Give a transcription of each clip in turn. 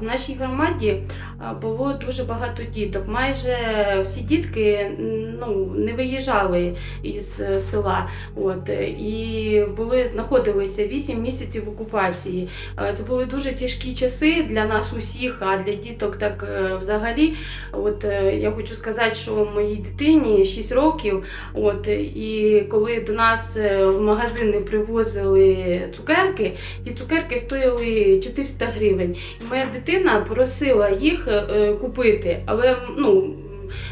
В нашій громаді було дуже багато діток. Майже всі дітки ну, не виїжджали із е, села. От, е, і були, знаходилися 8 місяців в окупації. Це були дуже тяжкі часи для нас усіх, а для діток так е, взагалі. От, я хочу сказати, що моїй дитині 6 років. От, і коли до нас в магазини привозили цукерки, ті цукерки стояли 400 гривень. І моя дитина просила їх е, е, купити, але ну.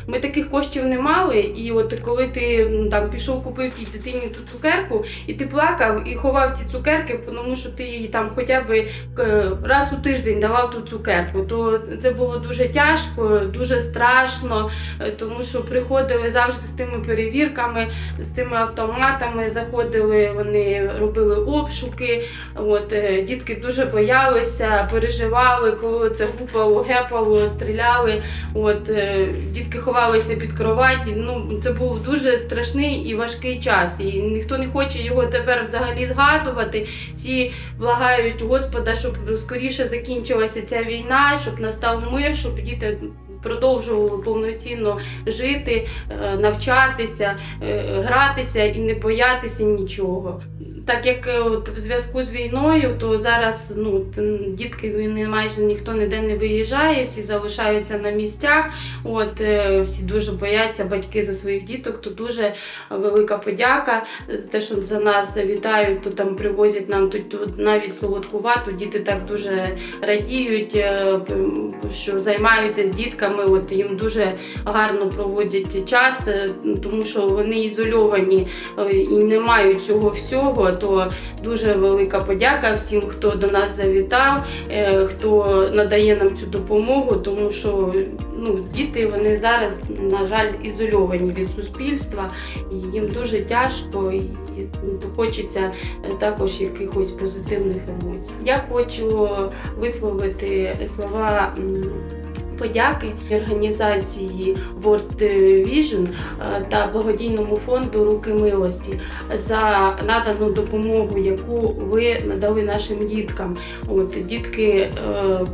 Ми таких коштів не мали, і от коли ти там пішов купив тій дитині ту цукерку, і ти плакав і ховав ті цукерки, тому що ти їй там хоча б е, раз у тиждень давав ту цукерку, то це було дуже тяжко, дуже страшно, е, тому що приходили завжди з тими перевірками, з тими автоматами, заходили, вони робили обшуки. От, е, дітки дуже боялися, переживали, коли це гупало, гепало, стріляли. От, дітки ховалися під кроваті. Ну, це був дуже страшний і важкий час. І ніхто не хоче його тепер взагалі згадувати. Всі благають Господа, щоб скоріше закінчилася ця війна, щоб настав мир, щоб діти. Продовжували повноцінно жити, е, навчатися, е, гратися і не боятися нічого. Так як е, от в зв'язку з війною, то зараз ну дітки вони майже ніхто ніде не виїжджає, всі залишаються на місцях. От е, всі дуже бояться батьки за своїх діток. То дуже велика подяка за те, що за нас вітають, то там привозять нам тут, тут навіть солодку вату. Діти так дуже радіють, е, що займаються з дітками. От їм дуже гарно проводять час, тому що вони ізольовані і не мають цього всього. То дуже велика подяка всім, хто до нас завітав, е, хто надає нам цю допомогу, тому що ну, діти вони зараз, на жаль, ізольовані від суспільства, і їм дуже тяжко, і хочеться е, також якихось позитивних емоцій. Я хочу висловити слова. Подяки організації World Vision е, та благодійному фонду Руки милості за надану допомогу, яку ви надали нашим діткам. От дітки е,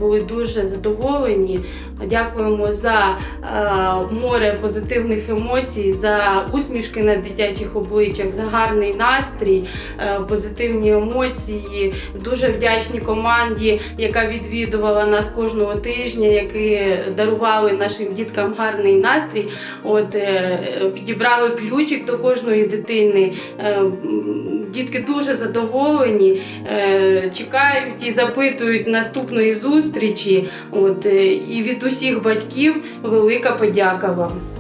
були дуже задоволені. Дякуємо за е, море позитивних емоцій, за усмішки на дитячих обличчях, за гарний настрій, позитивні емоції. Дуже вдячні команді, яка відвідувала нас кожного тижня, які дарували нашим діткам гарний настрій. От е, підібрали ключик до кожної дитини. Е, Дітки дуже задоволені, е, чекають і запитують наступної зустрічі. От, і від усіх батьків велика подяка вам.